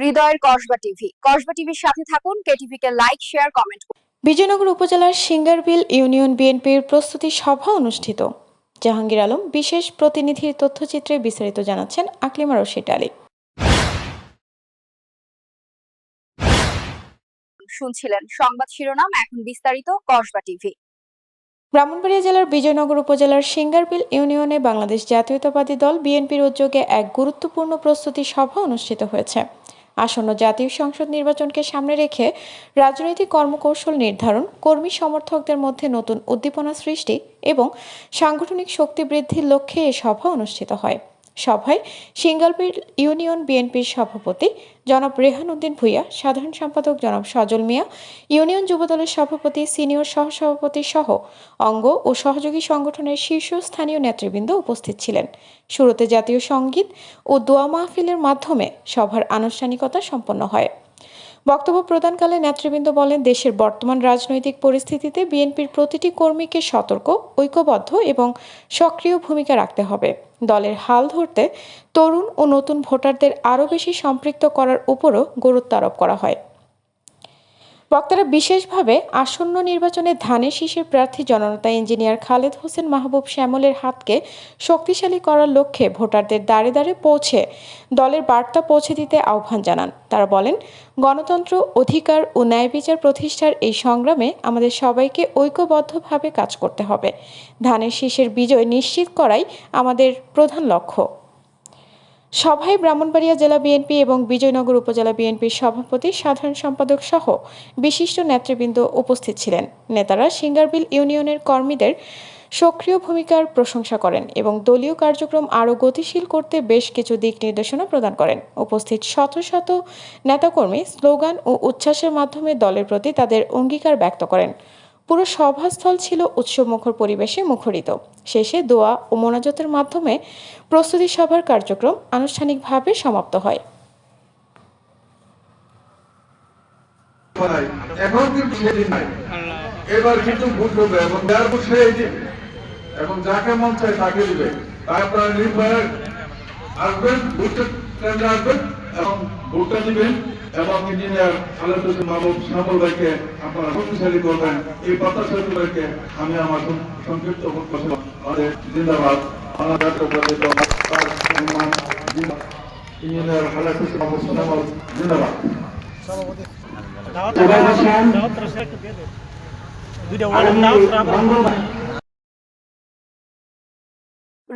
হৃদয়ের কসবা টিভি। কসবা টিভির সাথে থাকুন কেটিভি কে লাইক শেয়ার কমেন্ট বিজয়নগর উপজেলার সিঙ্গারবিল ইউনিয়ন বিএনপির প্রস্তুতি সভা অনুষ্ঠিত। জাহাঙ্গীর আলম বিশেষ প্রতিনিধির তথ্যচিত্রে বিস্তারিত জানাচ্ছেন আকলিমা রশিদ আলী। শুনছিলেন সংবাদ শিরোনাম এখন বিস্তারিত কসবা টিভি। ব্রাহ্মণবাড়িয়া জেলার বিজয়নগর উপজেলার সিঙ্গারবিল ইউনিয়নে বাংলাদেশ জাতীয়তাবাদী দল বিএনপির উদ্যোগে এক গুরুত্বপূর্ণ প্রস্তুতি সভা অনুষ্ঠিত হয়েছে। আসন্ন জাতীয় সংসদ নির্বাচনকে সামনে রেখে রাজনৈতিক কর্মকৌশল নির্ধারণ, কর্মী সমর্থকদের মধ্যে নতুন উদ্দীপনা সৃষ্টি এবং সাংগঠনিক শক্তি বৃদ্ধির লক্ষ্যে এ সভা অনুষ্ঠিত হয়। সভায় সিঙ্গালবিল ইউনিয়ন বিএনপির সভাপতি জনাব রেহান উদ্দিন ভূঁইয়া, সাধারণ সম্পাদক জনাব সজল মিয়া, ইউনিয়ন যুবদলের সভাপতি সিনিয়র সহসভাপতি সহ অঙ্গ ও সহযোগী সংগঠনের শীর্ষস্থানীয় নেতৃবৃন্দ উপস্থিত ছিলেন। শুরুতে জাতীয় সংগীত ও দোয়া মাহফিলের মাধ্যমে সভার আনুষ্ঠানিকতা সম্পন্ন হয়। বক্তব্য প্রদানকালে নেতৃবৃন্দ বলেন, দেশের বর্তমান রাজনৈতিক পরিস্থিতিতে বিএনপির প্রতিটি কর্মীকে সতর্ক, ঐক্যবদ্ধ এবং সক্রিয় ভূমিকা রাখতে হবে। দলের হাল ধরতে তরুণ ও নতুন ভোটারদের আরও বেশি সম্পৃক্ত করার উপরও গুরুত্ব আরোপ করা হয়। বক্তারা বিশেষভাবে আসন্ন নির্বাচনে ধানের শীষের প্রার্থী জননেতা ইঞ্জিনিয়ার খালেদ হোসেন মাহবুব শ্যামলের হাতকে শক্তিশালী করার লক্ষ্যে ভোটারদের দ্বারে দ্বারে পৌঁছে দলের বার্তা পৌঁছে দিতে আহ্বান জানান। তারা বলেন, গণতন্ত্র, অধিকার ও ন্যায় বিচার প্রতিষ্ঠার এই সংগ্রামে আমাদের সবাইকে ঐক্যবদ্ধভাবে কাজ করতে হবে। ধানের শীষের বিজয় নিশ্চিত করাই আমাদের প্রধান লক্ষ্য। সভায় ব্রাহ্মণবাড়িয়া জেলা বিএনপি এবং বিজয়নগর উপজেলা বিএনপির সভাপতি, সাধারণ সম্পাদক সহ বিশিষ্ট নেতৃবৃন্দ উপস্থিত ছিলেন। নেতারা সিঙ্গারবিল ইউনিয়নের কর্মীদের সক্রিয় ভূমিকার প্রশংসা করেন এবং দলীয় কার্যক্রম আরও গতিশীল করতে বেশ কিছু দিক নির্দেশনা প্রদান করেন। উপস্থিত শত শত নেতাকর্মী স্লোগান ও উচ্ছ্বাসের মাধ্যমে দলের প্রতি তাদের অঙ্গীকার ব্যক্ত করেন। পুরো সভাস্থল ছিল উৎসবমুখর পরিবেশে মুখরিত। শেষে দোয়া ও মোনাজতের মাধ্যমে প্রস্তুতি সভার কার্যক্রম আনুষ্ঠানিকভাবে সমাপ্ত হয়। এখন কিন্তু সেদিন নাই। এবার কিন্তু ভোট হবে এবং যার এখন যাকে মন চায় তাকে দিবে। আসবেন আসবেন এবং দিবেন। এবং ইঞ্জিনিয়ার হোসেন মাহবুব শ্যামল ভাইকে আপনারা শক্তিশালী করবেন। এই প্রত্যাশা রেখে আমি আমার সংক্ষিপ্ত জিন্দাবাদ। ইঞ্জিনিয়ার খালেদ মাহবুব শ্যামল জিন্দাবাদ। দুইটা ওয়ার্ডের নাম